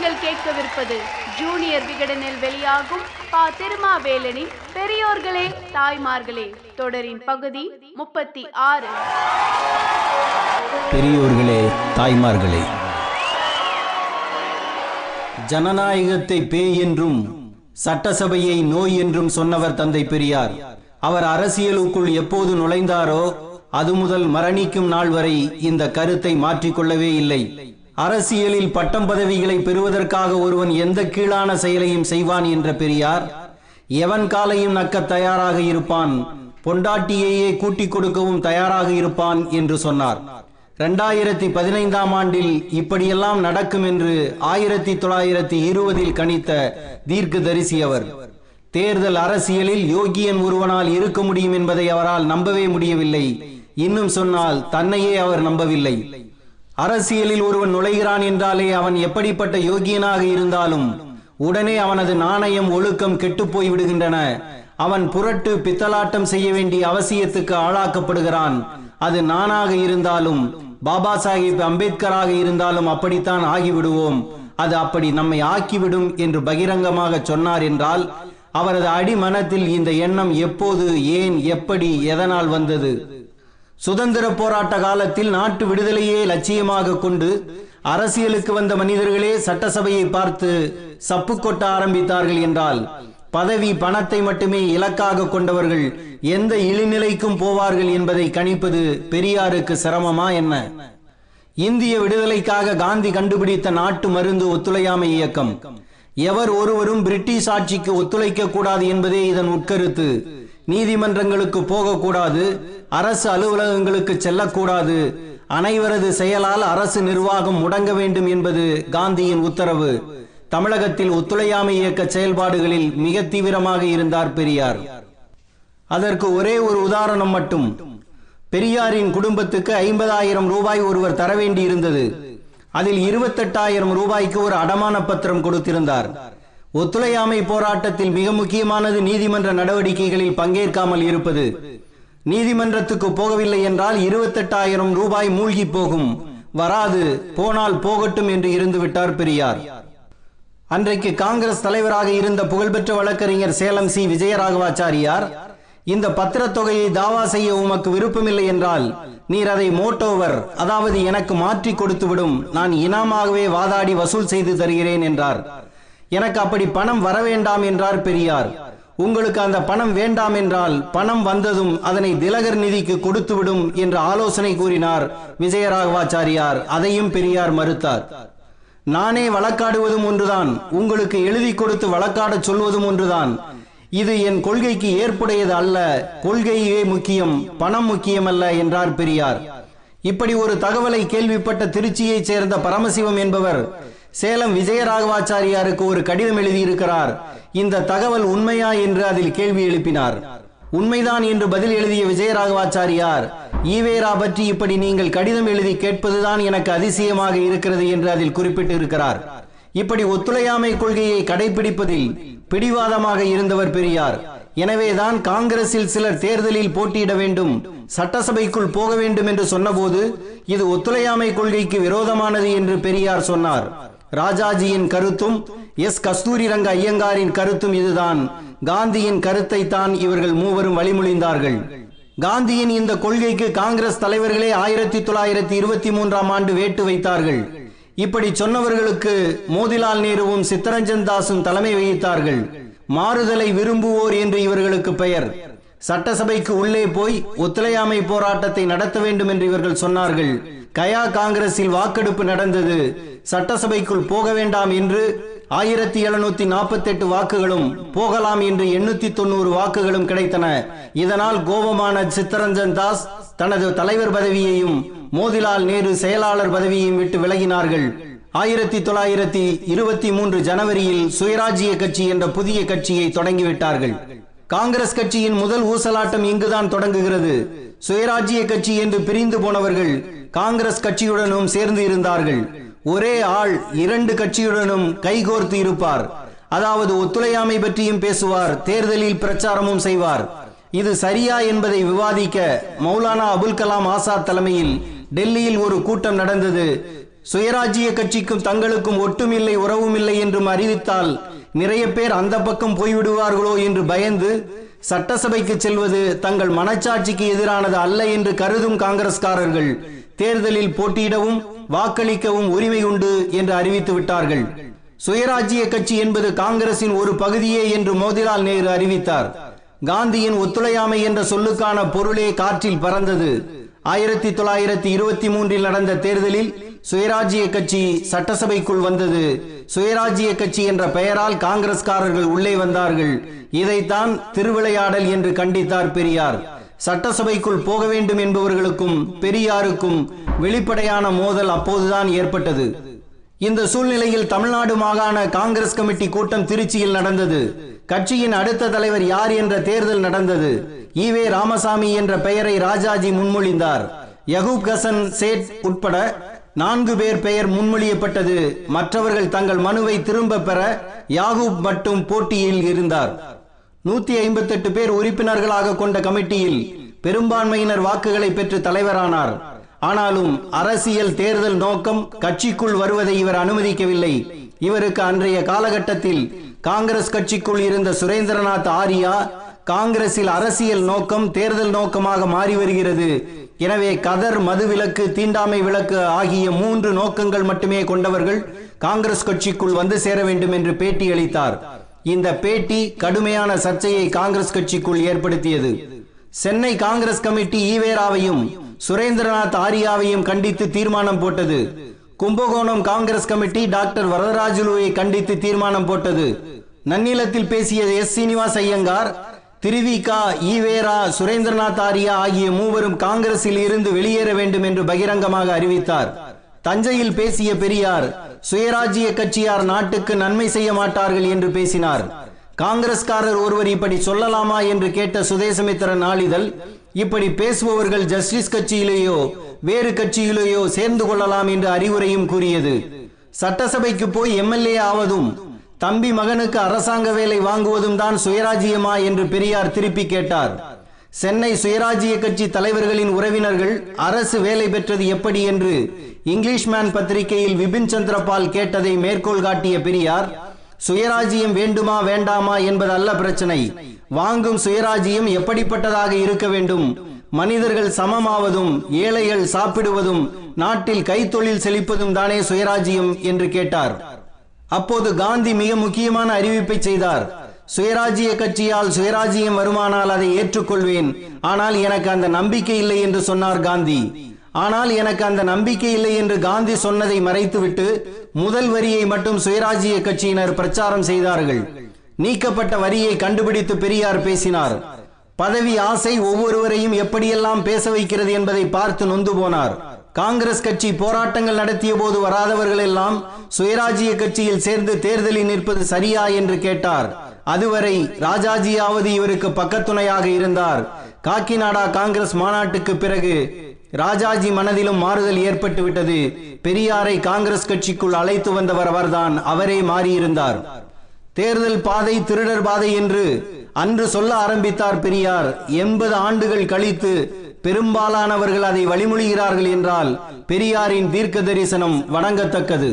நீங்கள் கேட்கவிருப்பது ஜூனியர் விகடனில் வெளியாகும் பா திருமாவேலனின் பெரியோர்களே தாய்மார்களே தொடரின் பகுதி முப்பத்தி ஆறு. பெரியோர்களே தாய்மார்களே ஜனநாயகத்தை பேய் என்றும் சட்டசபையை நோய் என்றும் சொன்னவர் தந்தை பெரியார். அவர் அரசியலுக்குள் எப்போது நுழைந்தாரோ அது முதல் மரணிக்கும் நாள் வரை இந்த கருத்தை மாற்றிக்கொள்ளவே இல்லை. அரசியலில் பட்டம் பதவிகளை பெறுவதற்காக ஒருவன் எந்த கீழான செயலையும் செய்வான் என்ற பெரியார் எவன் காலையும் நக்க தயாராக இருப்பான் பொண்டாட்டியையே கூட்டிக் கொடுக்கவும் தயாராக இருப்பான் என்று சொன்னார். இரண்டாயிரத்தி பதினைந்தாம் ஆண்டில் இப்படியெல்லாம் நடக்கும் என்று ஆயிரத்தி தொள்ளாயிரத்தி இருபதில் கணித்த தீர்க்கதரிசி அவர் தேர்தல் அரசியலில் யோகியன் ஒருவனால் இருக்க முடியும் என்பதை அவரால் நம்பவே முடியவில்லை. இன்னும் சொன்னால் தன்னையே அவர் நம்பவில்லை. அரசியலில் ஒருவன் நுழைகிறான் என்றாலே அவன் எப்படிப்பட்ட யோகியனாக இருந்தாலும் உடனே அவனது நாணயம் ஒழுக்கம் கெட்டுப்போய் விடுகின்றன அவன் புரட்டு பித்தலாட்டம் செய்ய வேண்டிய அவசியத்துக்கு ஆளாக்கப்படுகிறான். அது நானாக இருந்தாலும் பாபா சாஹிப் அம்பேத்கராக இருந்தாலும் அப்படித்தான் ஆகிவிடுவோம். அது அப்படி நம்மை ஆக்கிவிடும் என்று பகிரங்கமாக சொன்னார் என்றால் அவரது அடிமனத்தில் இந்த எண்ணம் எப்போது ஏன் எப்படி எதனால் வந்தது? சுதந்திர போராட்ட காலத்தில் நாட்டு விடுதலையே லட்சியமாக கொண்டு அரசியலுக்கு வந்த மனிதர்களே சட்டசபையை பார்த்து சப்பு கொட்ட ஆரம்பித்தார்கள் என்றால் பதவி பணத்தை மட்டுமே இலக்காக கொண்டவர்கள் எந்த இழிநிலைக்கும் போவார்கள் என்பதை கணிப்பது பெரியாருக்கு சிரமமா என்ன? இந்திய விடுதலைக்காக காந்தி கண்டுபிடித்த நாட்டு மருந்து ஒத்துழையாமை இயக்கம். எவர் ஒருவரும் பிரிட்டிஷ் ஆட்சிக்கு ஒத்துழைக்க கூடாது என்பதே இதன் உட்கருத்து. நீதிமன்றங்களுக்கு போகக்கூடாது அரசு அலுவலகங்களுக்கு செல்லக்கூடாது. அனைவரது செயலால் அரசு நிர்வாகம் முடங்க வேண்டும் என்பது காந்தியின் உத்தரவு. தமிழகத்தில் ஒத்துழையாமை இயக்க செயல்பாடுகளில் மிக தீவிரமாக இருந்தார் பெரியார். அதற்கு ஒரே ஒரு உதாரணம் மட்டும். பெரியாரின் குடும்பத்துக்கு ஐம்பதாயிரம் ரூபாய் ஒருவர் தர வேண்டி இருந்தது அதில் இருபத்தெட்டாயிரம் ரூபாய்க்கு ஒரு அடமான பத்திரம் கொடுத்திருந்தார். ஒத்துழையாமை போராட்டத்தில் மிக முக்கியமானது நீதிமன்ற நடவடிக்கைகளில் பங்கேற்காமல் இருப்பது. நீதிமன்றத்துக்கு போகவில்லை என்றால் இருபத்தெட்டாயிரம் ரூபாய் மூழ்கி போகும். வராது போனால் போகட்டும் என்று இருந்து விட்டார் பெரியார். அன்றைக்கு காங்கிரஸ் தலைவராக இருந்த புகழ்பெற்ற வழக்கறிஞர் சேலம் சி. விஜயராகவாச்சாரியார் இந்த பத்திரத்தொகையை தாவா செய்ய உமக்கு விருப்பமில்லை என்றால் நீர் அதை மோட்டோவர் அதாவது எனக்கு மாற்றி கொடுத்துவிடும். நான் இனாமாகவே வாதாடி வசூல் செய்து தருகிறேன் என்றார். எனக்கு அப்படி பணம் வர வேண்டாம் என்றார் பெரியார். உங்களுக்கு அந்த பணம் வேண்டாம் என்றால் பணம் வந்ததும் அதனை திலகர் நிதிக்கு கொடுத்து விடும் என்று ஆலோசனை கூறினார் விஜயராகவாச்சாரியார். அதையும் பெரியார் மறுத்தார். நானே வழக்காடுவதும் ஒன்றுதான். உங்களுக்கு எழுதி கொடுத்து வழக்காடச் சொல்வதும் ஒன்றுதான். இது என் கொள்கைக்கு ஏற்புடையது அல்ல. கொள்கையே முக்கியம் பணம் முக்கியமல்ல என்றார் பெரியார். இப்படி ஒரு தகவலை கேள்விப்பட்ட திருச்சியைச் சேர்ந்த பரமசிவம் என்பவர் சேலம் விஜயராகவாச்சாரியாருக்கு ஒரு கடிதம் எழுதியிருக்கிறார். இந்த தகவல் உண்மையா என்று அதில் கேள்வி எழுப்பினார். உண்மைதான் என்று பதில் எழுதிய விஜயராகவாச்சாரியார் ஈவேரா பற்றி இப்படி நீங்கள் கடிதம் எழுதி கேட்பதுதான் எனக்கு அதிசயமாக இருக்கிறது என்று அதில் குறிப்பிட்டு இருக்கிறார் இப்படி ஒத்துழையாமை கொள்கையை கடைபிடிப்பதில் பிடிவாதமாக இருந்தவர் பெரியார். எனவேதான் காங்கிரஸில் சிலர் தேர்தலில் போட்டியிட வேண்டும் சட்டசபைக்குள் போக வேண்டும் என்று சொன்னபோது இது ஒத்துழையாமை கொள்கைக்கு விரோதமானது என்று பெரியார் சொன்னார். ராஜாஜியின் கருத்தும் எஸ். கஸ்தூரி ரங்க ஐயங்காரின் கருத்தும் இதுதான். காந்தியின் கருத்தை தான் இவர்கள் மூவரும் வழிமொழிந்தார்கள். காந்தியின் இந்த கொள்கைக்கு காங்கிரஸ் தலைவர்களே ஆயிரத்தி தொள்ளாயிரத்தி இருபத்தி மூன்றாம் ஆண்டு வேட்டு வைத்தார்கள். இப்படி சொன்னவர்களுக்கு மோதிலால் நேருவும் சித்தரஞ்சன் தாஸும் தலைமை வகித்தார்கள். மாறுதலை விரும்புவோர் என்று இவர்களுக்கு பெயர். சட்டசபைக்கு உள்ளே போய் ஒத்துழையாமை போராட்டத்தை நடத்த வேண்டும் என்று இவர்கள் சொன்னார்கள். கயா காங்கிரஸில் வாக்கெடுப்பு நடந்தது. சட்டசபைக்குள் போக வேண்டாம் என்று ஆயிரத்தி எழுநூத்தி நாற்பத்தி எட்டு வாக்குகளும் போகலாம் என்று எண்ணூத்தி தொண்ணூறு வாக்குகளும் கிடைத்தன. இதனால் கோபமான சித்தரஞ்சன் தாஸ் தனது தலைவர் பதவியையும் மோதிலால் நேரு செயலாளர் பதவியையும் விட்டு விலகினார்கள். ஆயிரத்தி தொள்ளாயிரத்தி இருபத்தி மூன்று ஜனவரியில் சுயராஜ்ய கட்சி என்ற புதிய கட்சியை தொடங்கிவிட்டார்கள். காங்கிரஸ் கட்சியின் முதல் ஊசலாட்டம் இங்குதான் தொடங்குகிறது. சுயராஜ்ய கட்சி என்று பிரிந்து போனவர்கள் காங்கிரஸ் கட்சியுடனும் சேர்ந்து இருந்தார்கள். ஒரே ஆள் இரண்டு கட்சியுடனும் கைகோர்த்து இருப்பார். அதாவது ஒத்துழையாமை பற்றியும் பேசுவார் தேர்தலில் பிரச்சாரமும் செய்வார். இது சரியா என்பதை விவாதிக்க மௌலானா அபுல் கலாம் ஆசாத் தலைமையில் டெல்லியில் ஒரு கூட்டம் நடந்தது. சுயராஜ்ய கட்சிக்கும் தங்களுக்கும் ஒட்டுமில்லை உறவுமில்லை என்றும் அறிவித்தால் நிறைய பேர் அந்த பக்கம் போய்விடுவார்களோ என்று பயந்து சட்டசபைக்கு செல்வது தங்கள் மனச்சாட்சிக்கு எதிரானது அல்ல என்று கருதும் காங்கிரஸ்காரர்கள். தேர்தலில் போட்டியிடவும் வாக்களிக்கவும் உரிமை உண்டு என்று அறிவித்து விட்டார்கள். சுயராஜ்ய கட்சி என்பது காங்கிரசின் ஒரு பகுதியே என்று மோதிலால் நேரு அறிவித்தார். காந்தியின் ஒத்துழையாமை என்ற சொல்லுக்கான பொருளே காற்றில் பறந்தது. ஆயிரத்தி தொள்ளாயிரத்தி இருபத்தி மூன்றில் நடந்த தேர்தலில் சுயராஜ்ய கட்சி சட்டசபைக்குள் வந்தது. சுயராஜ்ய கட்சி என்ற பெயரால் காங்கிரஸ்காரர்கள் உள்ளே வந்தார்கள். இதைத்தான் திருவிளையாடல் என்று கண்டித்தார் பெரியார். சட்டசபைக்குள் போக வேண்டும் என்பவர்களுக்கும் பெரியாருக்கும் வெளிப்படையான மோதல் அப்போதுதான் ஏற்பட்டது. இந்த சூழ்நிலையில் தமிழ்நாடு மாகாண காங்கிரஸ் கமிட்டி கூட்டம் திருச்சியில் நடந்தது. கட்சியின் அடுத்த தலைவர் யார் என்ற தேர்தல் நடந்தது. ஈவே ராமசாமி என்ற பெயரை ராஜாஜி முன்மொழிந்தார். யகூப் ஹசன் சேட் உட்பட நான்கு பேர் பெயர் முன்மொழியப்பட்டது. மற்றவர்கள் தங்கள் மனுவை திரும்ப பெற யாகூப் மட்டும் போட்டியில் இருந்தார். நூத்தி ஐம்பத்தெட்டு பேர் உறுப்பினர்களாக கொண்ட கமிட்டியில் பெரும்பான்மையினர் வாக்குகளை பெற்று தலைவரானார். ஆனாலும் அரசியல் தேர்தல் நோக்கம் கட்சிக்குள் வருவதை இவர் அனுமதிக்கவில்லை. இவருக்கு அன்றைய காலகட்டத்தில் காங்கிரஸ் கட்சிக்குள் இருந்த சுரேந்திரநாத் ஆரியா காங்கிரஸில் அரசியல் நோக்கம் தேர்தல் நோக்கமாக மாறி வருகிறது. எனவே கதர் மது விலக்கு தீண்டாமை விலக்கு ஆகிய மூன்று நோக்கங்கள் மட்டுமே கொண்டவர்கள் காங்கிரஸ் கட்சிக்குள் வந்து சேர வேண்டும் என்று பேட்டியளித்தார் இந்த பேட்டி கடுமையான சர்ச்சையை காங்கிரஸ் கட்சிக்குள் ஏற்படுத்தியது. சென்னை காங்கிரஸ் கமிட்டி ஈவேராவையும் சுரேந்திரநாத் ஆரியாவையும் கண்டித்து தீர்மானம் போட்டது. கும்பகோணம் காங்கிரஸ் கமிட்டி டாக்டர் வரதராஜுலுவை கண்டித்து தீர்மானம் போட்டது. நன்னிலத்தில் பேசிய எஸ் சீனிவாஸ் ஐயங்கார் திருவிகா ஈவேரா சுரேந்திரநாத் ஆரியா ஆகிய மூவரும் காங்கிரஸில் இருந்து வெளியேற வேண்டும் என்று பகிரங்கமாக அறிவித்தார். தஞ்சையில் பேசிய பெரியார் சுயராஜ்ய கட்சியார் நாட்டுக்கு நன்மை செய்ய மாட்டார்கள் என்று பேசினார். காங்கிரஸ்காரர் ஒருவர் இப்படி சொல்லலாமா என்று கேட்ட சுதேசமித்திர நாளிதழ் இப்படி பேசுபவர்கள் ஜஸ்டிஸ் கட்சியிலேயோ வேறு கட்சியிலேயோ சேர்ந்து கொள்ளலாம் என்று அறிவுரையும் கூறியது. சட்டசபைக்கு போய் எம்எல்ஏ ஆவதும் தம்பி மகனுக்கு அரசாங்க வேலை வாங்குவதும் தான் சுயராஜ்யமா என்று பெரியார் திருப்பி கேட்டார். சென்னை சுயராஜ்ய கட்சி தலைவர்களின் உறவினர்கள் அரசு வேலை பெற்றது எப்படி? என்று இங்கிலீஷ்மேன் பத்திரிகையில் விபின் சந்திரபால் கேட்டதை மேற்கோள் காட்டிய பெரியார் சுயராஜ்யம் வேண்டுமா வேண்டாமா என்பது அல்ல பிரச்சனை. வாங்கும் சுயராஜ்யம் எப்படிப்பட்டதாக இருக்க வேண்டும்? மனிதர்கள் சமமாவதும் ஏழைகள் சாப்பிடுவதும் நாட்டில் கைத்தொழில் செழிப்பதும் தானே சுயராஜ்யம்? என்று கேட்டார். அப்போது காந்தி மிக முக்கியமான அறிவிப்பை செய்தார். சுயராஜ்ய கட்சியால் சுயராஜ்யம் வருமானால் அதை ஏற்றுக்கொள்வேன். ஆனால் எனக்கு அந்த நம்பிக்கை இல்லை என்று சொன்னார் காந்தி. ஆனால் எனக்கு அந்த நம்பிக்கை இல்லை என்று காந்தி சொன்னதை மறைத்துவிட்டு முதல் வரியை மட்டும் சுயராஜ்ய கட்சியினர் பிரச்சாரம் செய்தார்கள். நீக்கப்பட்ட வரியை கண்டுபிடித்து பெரியார் பேசினார். பதவி ஆசை ஒவ்வொருவரையும் எப்படியெல்லாம் பேச வைக்கிறது என்பதை பார்த்து நொந்து போனார். காங்கிரஸ் கட்சி போராட்டங்கள் நடத்திய போது வராதவர்கள் எல்லாம் சுயராஜ்ய கட்சியில் சேர்ந்து தேர்தலில் நிற்பது சரியா என்று கேட்டார். அதுவரை ராஜாஜியாவது இவருக்கு பக்கத்துணையாக இருந்தார். காக்கிநாடா காங்கிரஸ் மாநாட்டுக்கு பிறகு ராஜாஜி மனதிலும் மாறுதல் ஏற்பட்டு விட்டது பெரியாரை காங்கிரஸ் கட்சிக்குள் அழைத்து வந்தவர் அவர்தான் அவரே மாறியிருந்தார். தேர்தல் பாதை திருடர் பாதை என்று அன்று சொல்ல ஆரம்பித்தார் பெரியார். எண்பது ஆண்டுகள் கழித்து பெரும்பாலானவர்கள் அதை வழிமொழிகிறார்கள் என்றால் பெரியாரின் தீர்க்க தரிசனம் வணங்கத்தக்கது.